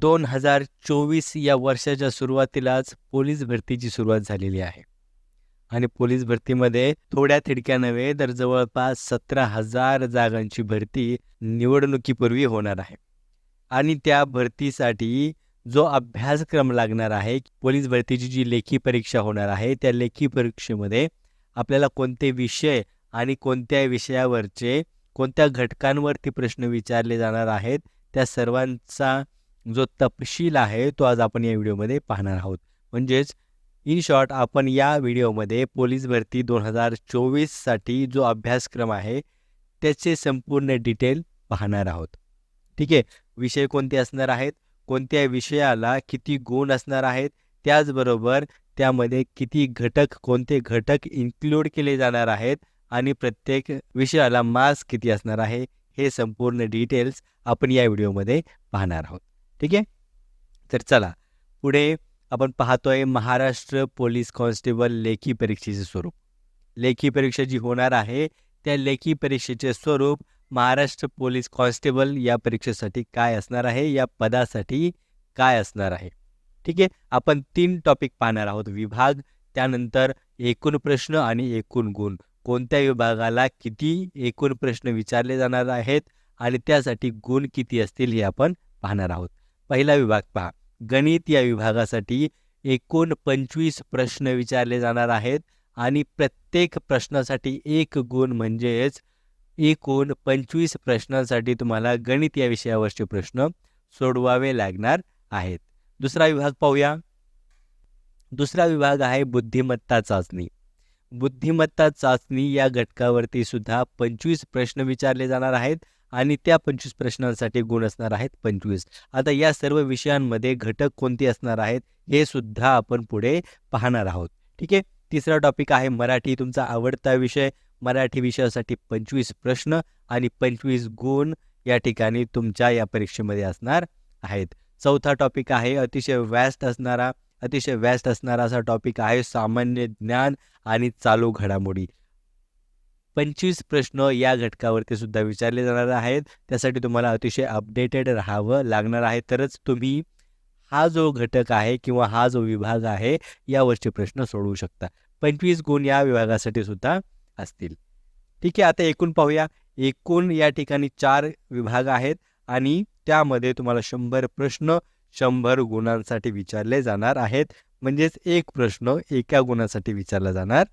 दोन हजार चोवीस या वर्षाच्या सुरुवातीलाच पोलीस भरतीची सुरुवात झालेली आहे. आणि पोलीस भरतीमध्ये थोड्या थिडक्या नव्हे तर जवळपास सतरा हजार जागांची भरती निवडणुकीपूर्वी होणार आहे. आणि त्या भरतीसाठी जो अभ्यासक्रम लागणार आहे पोलीस भरतीची जी लेखी परीक्षा होणार आहे त्या लेखी परीक्षेमध्ये आपल्याला कोणते विषय आणि कोणत्या विषयावरचे कोणत्या घटकांवरती प्रश्न विचारले जाणार आहेत त्या सर्वांचा जो तपशील आहे तो आज आपण या व्हिडिओमध्ये पाहणार आहोत. म्हणजेच इन शॉर्ट आपण या व्हिडिओमध्ये पोलीस भरती दोन हजार चोवीससाठी जो अभ्यासक्रम आहे त्याचे संपूर्ण डिटेल पाहणार आहोत. ठीक आहे? विषय कोणते असणार आहेत? कोणत्या विषयाला किती गुण असणार आहेत? त्याचबरोबर त्यामध्ये किती घटक कोणते घटक इन्क्लूड केले जाणार आहेत? आणि प्रत्येक विषयाला मार्क्स किती असणार आहे? हे संपूर्ण डिटेल्स आपण या व्हिडिओमध्ये पाहणार आहोत. ठीक आहे? तर चला पुढे आपण पाहतोय महाराष्ट्र पोलीस कॉन्स्टेबल लेखी परीक्षेचे स्वरूप. लेखी परीक्षा जी होणार आहे त्या लेखी परीक्षेचे स्वरूप महाराष्ट्र पोलीस कॉन्स्टेबल या परीक्षेसाठी काय असणार आहे? या पदासाठी काय असणार आहे? ठीक आहे? आपण तीन टॉपिक पाहणार आहोत. विभाग त्यानंतर एकूण प्रश्न आणि एकूण गुण. कोणत्या विभागाला किती एकूण प्रश्न विचारले जाणार आहेत आणि त्यासाठी गुण किती असतील हे आपण पाहणार आहोत. पहिला विभाग पहा. गणित या विभागासाठी एकूण पंचवीस प्रश्न विचारले जाणार आहेत आणि प्रत्येक प्रश्नासाठी एक गुण म्हणजेच एकूण पंचवीस प्रश्नांसाठी तुम्हाला गणित या विषयावरचे प्रश्न सोडवावे लागणार आहेत. दुसरा विभाग पाहूया. दुसरा विभाग आहे बुद्धिमत्ता चाचणी. बुद्धिमत्ता चाचणी या घटकावरती सुद्धा पंचवीस प्रश्न विचारले जाणार आहेत आणि त्या पंचवीस प्रश्नांसाठी गुण असणार आहेत पंचवीस. आता या सर्व विषयांमध्ये घटक कोणते असणार आहेत हे सुद्धा आपण पुढे पाहणार आहोत. ठीक आहे? तिसरा टॉपिक आहे मराठी. तुमचा आवडता विषय मराठी विषयासाठी पंचवीस प्रश्न आणि पंचवीस गुण या ठिकाणी तुमच्या या परीक्षेमध्ये असणार आहेत. चौथा टॉपिक आहे अतिशय व्यास्ट असणारा अतिशय व्यास्ट असणारा असा टॉपिक आहे सामान्य ज्ञान आणि चालू घडामोडी. पंचवीस प्रश्न या घटकावरती सुद्धा विचारले जाणार आहेत. त्यासाठी तुम्हाला अतिशय अपडेटेड राहावं लागणार आहे. तरच तुम्ही हा जो घटक आहे किंवा हा जो विभाग आहे यावरचे प्रश्न सोडवू शकता. पंचवीस गुण या विभागासाठी सुद्धा असतील. ठीक आहे आता एकूण पाहूया. एकूण या ठिकाणी चार विभाग आहेत आणि त्यामध्ये तुम्हाला शंभर प्रश्न शंभर गुणांसाठी विचारले जाणार आहेत. म्हणजेच एक प्रश्न एका गुणासाठी विचारला जाणार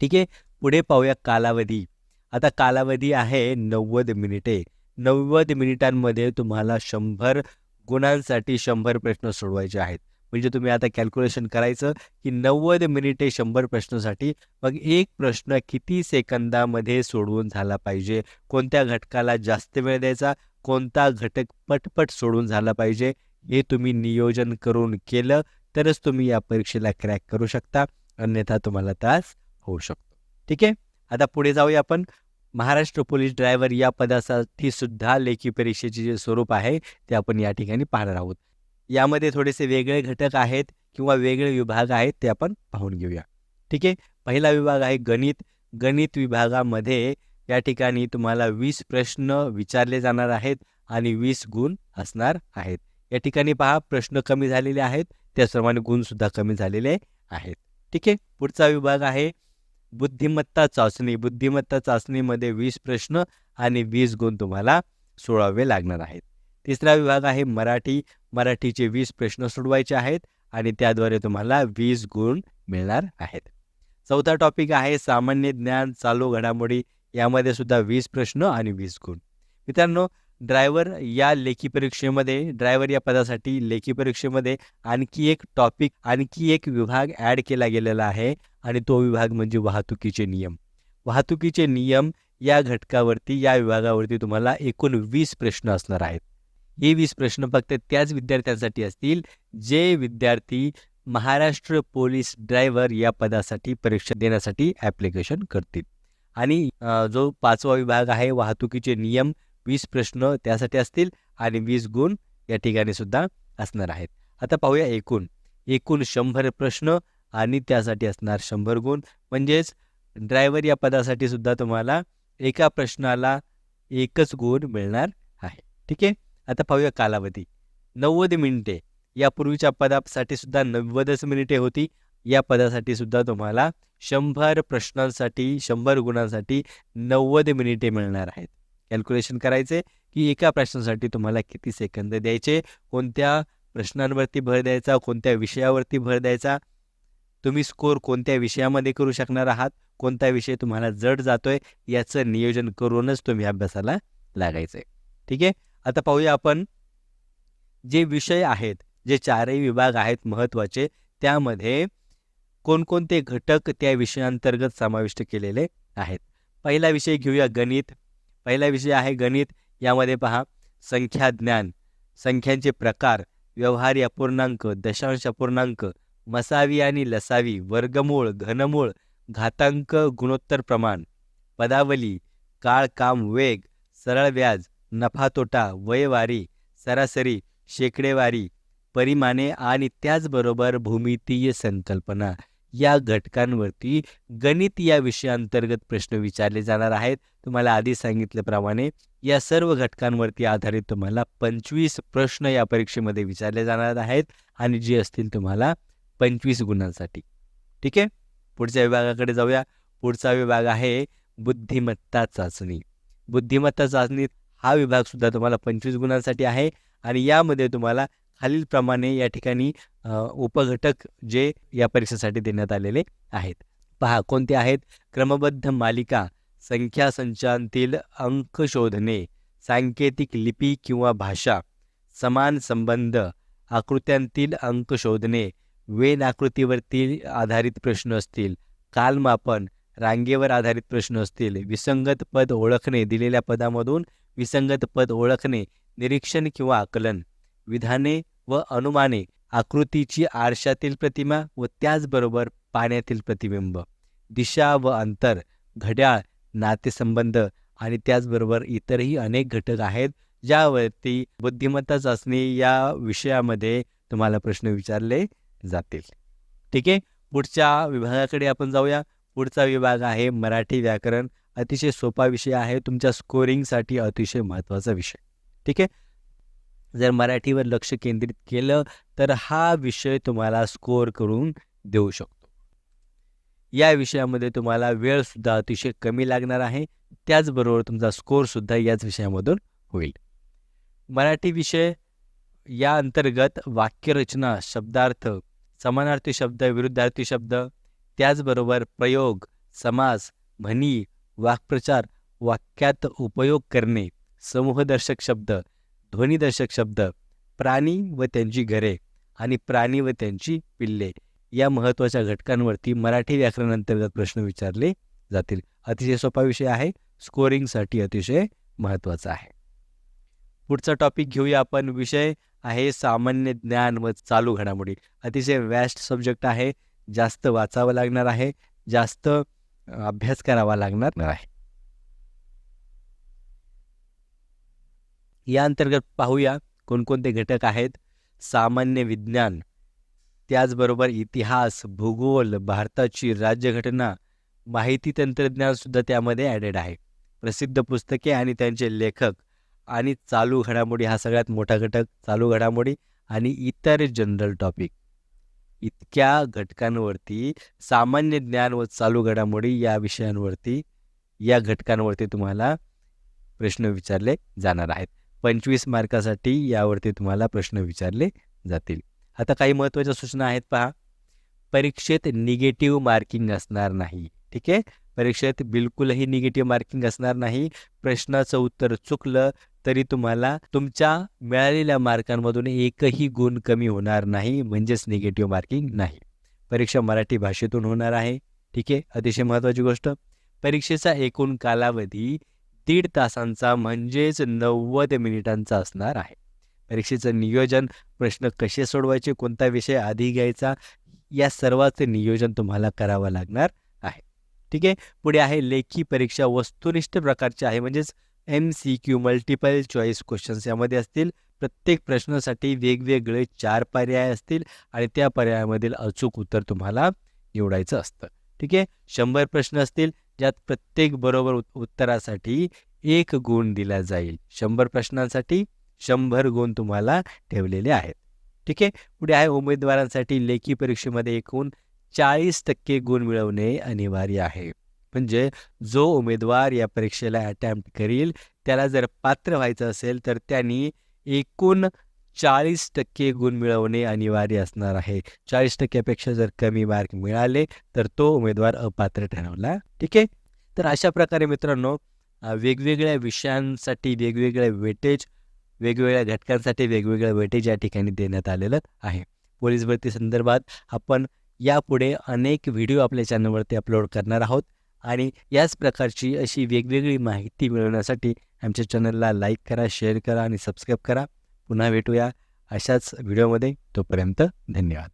ठीक आहे? पुढे पाहूया कालावधी. आता कालावधी आहे नव्वद मिनिटे. नव्वद मिनिटांमध्ये तुम्हाला शंभर गुणांसाठी शंभर प्रश्न सोडवायचे आहेत. म्हणजे तुम्ही आता कॅल्क्युलेशन करायचं की नव्वद मिनिटे शंभर प्रश्नासाठी मग एक प्रश्न किती सेकंदामध्ये सोडवून झाला पाहिजे? कोणत्या घटकाला जास्त वेळ द्यायचा? कोणता घटक पटपट सोडून झाला पाहिजे? हे तुम्ही नियोजन करून केलं तरच तुम्ही या परीक्षेला क्रॅक करू शकता. अन्यथा तुम्हाला त्रास होऊ शकतो. ठीक आहे? आता पुढे जाऊया आपण. महाराष्ट्र पोलीस ड्रायव्हर या पदासाठी सुद्धा लेखी परीक्षेचे जे स्वरूप आहे ते आपण या ठिकाणी पाहणार आहोत. यामध्ये थोडेसे वेगळे घटक आहेत किंवा वेगळे विभाग आहेत ते आपण पाहून घेऊया. ठीक आहे? पहिला विभाग आहे गणित. गणित विभागामध्ये या ठिकाणी तुम्हाला वीस प्रश्न विचारले जाणार आहेत आणि वीस गुण असणार आहेत. या ठिकाणी पहा प्रश्न कमी झालेले आहेत. त्याचप्रमाणे गुणसुद्धा कमी झालेले आहेत. ठीक आहे? पुढचा विभाग आहे बुद्धिमत्ता चाचणी बुद्धिमत्ता चाचणीमध्ये वीस प्रश्न आणि वीस गुण तुम्हाला सोडवावे लागणार आहेत. तिसरा विभाग आहे मराठी. मराठीचे वीस प्रश्न सोडवायचे आहेत आणि त्याद्वारे तुम्हाला वीस गुण मिळणार आहेत. चौथा टॉपिक आहे सामान्य ज्ञान चालू घडामोडी. यामध्ये सुद्धा वीस प्रश्न आणि वीस गुण. मित्रांनो ड्रायव्हर या लेखी परीक्षेमध्ये ड्रायव्हर या पदासाठी लेखी परीक्षेमध्ये आणखी एक टॉपिक आणखी एक विभाग ॲड केला गेलेला आहे आणि तो विभाग म्हणजे वाहतुकीचे नियम. वाहतुकीचे नियम या घटकावरती या विभागावरती तुम्हाला एकूण वीस प्रश्न असणार आहेत. हे वीस प्रश्न फक्त त्याच विद्यार्थ्यांसाठी असतील जे विद्यार्थी महाराष्ट्र पोलीस ड्रायव्हर या पदासाठी परीक्षा देण्यासाठी ॲप्लिकेशन करतील. आणि जो पाचवा विभाग आहे वाहतुकीचे नियम वीस प्रश्न त्यासाठी असतील आणि वीस गुण या ठिकाणी सुद्धा असणार आहेत. आता पाहूया एकूण. एकूण शंभर प्रश्न आणि त्यासाठी असणार शंभर गुण. म्हणजेच ड्रायव्हर या पदासाठी सुद्धा तुम्हाला एका प्रश्नाला एकच गुण मिळणार आहे. ठीक आहे? आता पाहूया कालावधी. नव्वद मिनिटे. यापूर्वीच्या पदासाठी सुद्धा नव्वदच मिनिटे होती. या पदासाठी सुद्धा तुम्हाला शंभर प्रश्नांसाठी शंभर गुणांसाठी नव्वद मिनिटे मिळणार आहेत. कॅल्क्युलेशन करायचे की एका प्रश्नासाठी तुम्हाला किती सेकंद द्यायचे कोणत्या प्रश्नांवरती भर द्यायचा कोणत्या विषयावरती भर द्यायचा तुम्ही स्कोर कोणत्या विषयामध्ये करू शकणार आहात कोणता विषय तुम्हाला जड जातोय याचं नियोजन करूनच तुम्ही अभ्यासाला लागायचं. आहे ठीक आहे? आता पाहूया आपण जे विषय आहेत जे चारही विभाग आहेत महत्त्वाचे त्यामध्ये कोणकोणते घटक त्या विषयांतर्गत समाविष्ट केलेले आहेत. पहिला विषय घेऊया गणित. पहिला विषय आहे गणित. यामध्ये पहा संख्या ज्ञान. संख्यांचे प्रकार व्यवहारी अपूर्णांक दशांश अपूर्णांक मसावी आणि लसावी वर्गमूळ घनमूळ घातांक गुणोत्तर प्रमाण. पदावली काळ काम वेग सरळ व्याज नफा तोटा वयवारी सरासरी शेकडेवारी परिमाणे आणि त्याचबरोबर भूमितीय संकल्पना. या घटकांवरती गणित या विषयांतर्गत प्रश्न विचारले जाणार आहेत. तुम्हाला आधी सांगितल्याप्रमाणे या सर्व घटकांवरती आधारित तुम्हाला पंचवीस प्रश्न या परीक्षेमध्ये विचारले जाणार आहेत आणि जे असतील तुम्हाला पंचवीस गुणांसाठी. ठीक आहे? पुढच्या विभागाकडे जाऊया. पुढचा विभाग आहे बुद्धिमत्ता चाचणी. बुद्धिमत्ता चाचणीत हा विभाग सुद्धा तुम्हाला पंचवीस गुणांसाठी आहे आणि यामध्ये तुम्हाला खालीलप्रमाणे या ठिकाणी उपघटक जे या परीक्षेसाठी देण्यात आलेले आहेत. पहा कोणते आहेत? क्रमबद्ध मालिका संख्या संचांतील अंक शोधणे सांकेतिक लिपी किंवा भाषा समान संबंध आकृत्यांतील अंक शोधणे वेन आकृतीवरती आधारित प्रश्न असतील कालमापन रांगेवर आधारित प्रश्न असतील विसंगत पद ओळखणे दिलेल्या पदामधून विसंगत पद ओळखणे निरीक्षण किंवा आकलन. विधाने व अनुमाने आकृतीची आरशातील प्रतिमा व त्याचबरोबर पाण्यातील प्रतिबिंब. दिशा व अंतर घड्याळ नातेसंबंध आणि त्याचबरोबर इतरही अनेक घटक आहेत ज्यावरती बुद्धिमत्ता चाचणी या विषयामध्ये तुम्हाला प्रश्न विचारले जातील. ठीक आहे? पुढच्या विभागाकडे आपण जाऊया. पुढचा विभाग आहे मराठी व्याकरण. अतिशय सोपा विषय आहे. तुमच्या स्कोरिंगसाठी अतिशय महत्त्वाचा विषय. ठीक आहे? जर मराठीवर लक्ष केंद्रित केलं तर हा विषय तुम्हाला स्कोअर करून देऊ शकतो. या विषयामध्ये तुम्हाला वेळसुद्धा अतिशय कमी लागणार आहे. त्याचबरोबर तुमचा स्कोअरसुद्धा याच विषयामधून होईल. मराठी विषय या अंतर्गत वाक्यरचना शब्दार्थ समानार्थी शब्द विरुद्धार्थी शब्द त्याचबरोबर प्रयोग समास म्हणी वाक्प्रचार वाक्यात उपयोग करणे समूहदर्शक शब्द ध्वनिदर्शक शब्द प्राणी व त्यांची घरे आणि प्राणी व त्यांची पिल्ले या महत्त्वाच्या घटकांवरती मराठी व्याकरण अंतर्गत प्रश्न विचारले जातील. अतिशय सोपा विषय आहे. स्कोरिंगसाठी अतिशय महत्त्वाचा आहे. पुढचा टॉपिक घेऊया आपण. विषय आहे सामान्य ज्ञान व चालू घडामोडी. अतिशय वॅस्ट सब्जेक्ट आहे. जास्त वाचावं लागणार आहे. जास्त अभ्यास करावा लागणार आहे. या अंतर्गत पाहूया कोणकोणते घटक आहेत. सामान्य विज्ञान. त्याचबरोबर इतिहास भूगोल भारताची राज्यघटना माहिती तंत्रज्ञानसुद्धा त्यामध्ये ॲडेड आहे. प्रसिद्ध पुस्तके आणि त्यांचे लेखक आणि चालू घडामोडी हा सगळ्यात मोठा घटक चालू घडामोडी आणि इतर जनरल टॉपिक इतक्या घटकांवरती सामान्य ज्ञान व चालू घडामोडी या विषयांवरती या घटकांवरती तुम्हाला प्रश्न विचारले जाणार आहेत. पंचवीस मार्कासाठी यावरती तुम्हाला प्रश्न विचारले जातील. आता काही महत्त्वाच्या सूचना आहेत पहा. परीक्षेत निगेटिव्ह मार्किंग असणार नाही. ठीक आहे? परीक्षेत बिलकुलही निगेटिव्ह मार्किंग असणार नाही. प्रश्नाचं उत्तर चुकलं तरी तुम्हाला तुमच्या मिळालेल्या मार्कांमधून एकही गुण कमी होणार नाही म्हणजेच निगेटिव्ह मार्किंग नाही. परीक्षा मराठी भाषेतून होणार आहे. ठीक आहे? अतिशय महत्त्वाची गोष्ट. परीक्षेचा एकूण कालावधी दीड तासांचा म्हणजेच नव्वद मिनिटांचा असणार आहे. परीक्षेचं नियोजन प्रश्न कसे सोडवायचे कोणता विषय आधी घ्यायचा या सर्वाचं नियोजन तुम्हाला करावं लागणार आहे. ठीक आहे? पुढे आहे लेखी परीक्षा वस्तुनिष्ठ प्रकारची आहे म्हणजेच M C Q multiple choice questions यामध्ये असतील. प्रत्येक प्रश्नासाठी वेगवेगळे चार पर्याय असतील आणि त्या पर्यायामधील अचूक उत्तर तुम्हाला निवडायचं असतं. ठीक आहे? शंभर प्रश्न असतील ज्यात प्रत्येक बरोबर उत्तरासाठी एक गुण दिला जाईल. शंभर प्रश्नांसाठी शंभर गुण तुम्हाला ठेवलेले आहेत. ठीक आहे? पुढे आहे उमेदवारांसाठी लेखी परीक्षेमध्ये एकूण चाळीस टक्के गुण मिळवणे अनिवार्य आहे. म्हणजे जो उमेदवार या परीक्षेला अटेम्प्ट करील त्याला जर पात्र व्हायचं असेल तर त्यांनी एकूण चाळीस टक्के गुण मिळवणे अनिवार्य असणार आहे. चाळीस टक्क्यापेक्षा जर कमी मार्क मिळाले तर तो उमेदवार अपात्र ठरवला. ठीक आहे? तर अशा प्रकारे मित्रांनो वेगवेगळ्या विषयांसाठी वेगवेगळ्या वेटेज वेगवेगळ्या घटकांसाठी वेगवेगळ्या वेटेज या ठिकाणी देण्यात आलेलं आहे. पोलीस भरती संदर्भात आपण यापुढे अनेक व्हिडिओ आपल्या चॅनलवरती अपलोड करणार आहोत. आणि याच प्रकारची अशी वेगवेगळी माहिती मिळवण्यासाठी आमच्या चॅनलला लाईक करा शेअर करा आणि सबस्क्राईब करा. पुन्हा भेटूया अशाच व्हिडिओमध्ये. तोपर्यंत धन्यवाद.